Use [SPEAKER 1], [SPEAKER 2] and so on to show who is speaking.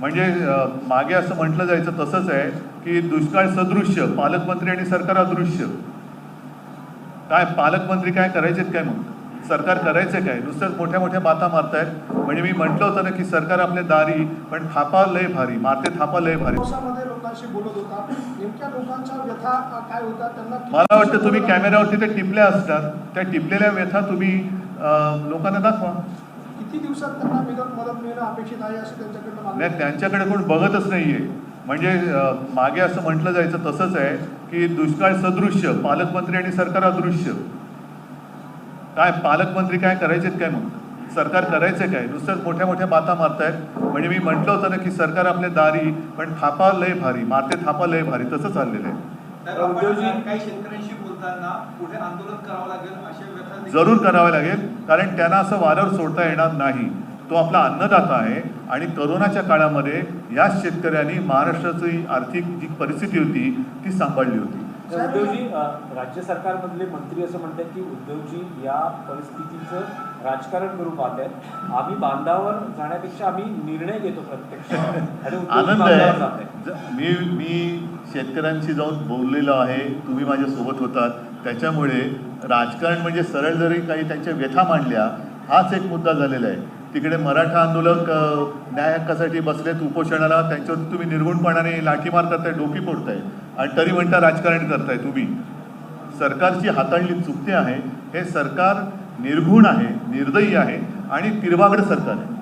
[SPEAKER 1] म्हणजे मागे असं म्हटलं जायचं तसंच आहे की दुष्काळ सदृश्य पालकमंत्री आणि सरकार अदृश्य. काय पालकमंत्री काय करायचेत काय मग? सरकार करायचे काय? नुसत्याच मोठ्या मोठ्या बाता मारतायत. म्हणजे मी म्हटलं होतं ना की सरकार आपल्या दारी पण थापा लय भारी मारते थापा लय भारी. मला वाटतं तुम्ही कॅमेऱ्यावरती ते टिपल्या असतात त्या टिपलेल्या व्यथा तुम्ही लोकांना दाखवा.
[SPEAKER 2] किती दिवसात त्यांना मदत मदत मिळणं अपेक्षित आहे असं त्यांच्याकडनं
[SPEAKER 1] नाही त्यांच्याकडे कोण बघतच नाहीये. म्हणजे मागे असं म्हटलं जायचं तसंच आहे की दुष्काळ सदृश्य पालकमंत्री आणि सरकार अदृश्य. काय पालकमंत्री काय करायचेत काय मग? सरकार करायचे काय? नुसत्याच मोठ्या मोठ्या बाता मारतायत. म्हणजे मी म्हटलं होतं ना की सरकार आपल्या दारी पण थापा लय भारी मारते थापा लय भारी तसं चाललेलं आहे.
[SPEAKER 3] काही शेतकऱ्यांशी बोलताना पुढे आंदोलन करावं लागेल
[SPEAKER 1] जरूर करावे लागेल कारण त्यांना असं वाऱ्यावर सोडता येणार नाही. तो आपला अन्नदाता आहे आणि करोनाच्या काळामध्ये याच शेतकऱ्यांनी महाराष्ट्राची आर्थिक जी परिस्थिती होती ती सांभाळली होती.
[SPEAKER 4] उद्धवजी राज्य सरकारमधले मंत्री असं म्हणतात की उद्धवजी या परिस्थितीचं राजकारण करू पाहत आहेत आम्ही बांधावर जाण्यापेक्षा आम्ही निर्णय घेतो प्रत्यक्ष.
[SPEAKER 1] आनंद आहे. मी मी शेतकऱ्यांशी जाऊन बोललेलो आहे तुम्ही माझ्यासोबत होतात. त्याच्यामुळे राजकारण म्हणजे सरळ जरी काही त्यांच्या व्यथा मांडल्या हाच एक मुद्दा झालेला आहे. तिकडे मराठा आंदोलक न्याय हक्कासाठी बसलेत उपोषणाला त्यांच्यावर तुम्ही निर्गुणपणाने लाठीमार करताय डोकी फोडताय आणि तरी म्हणता राजकारण करताय तुम्ही. सरकारची हाताळणी चुकते आहे हे सरकार निर्घुण आहे निर्दयी आहे आणि तिरवागड सरकार आहे.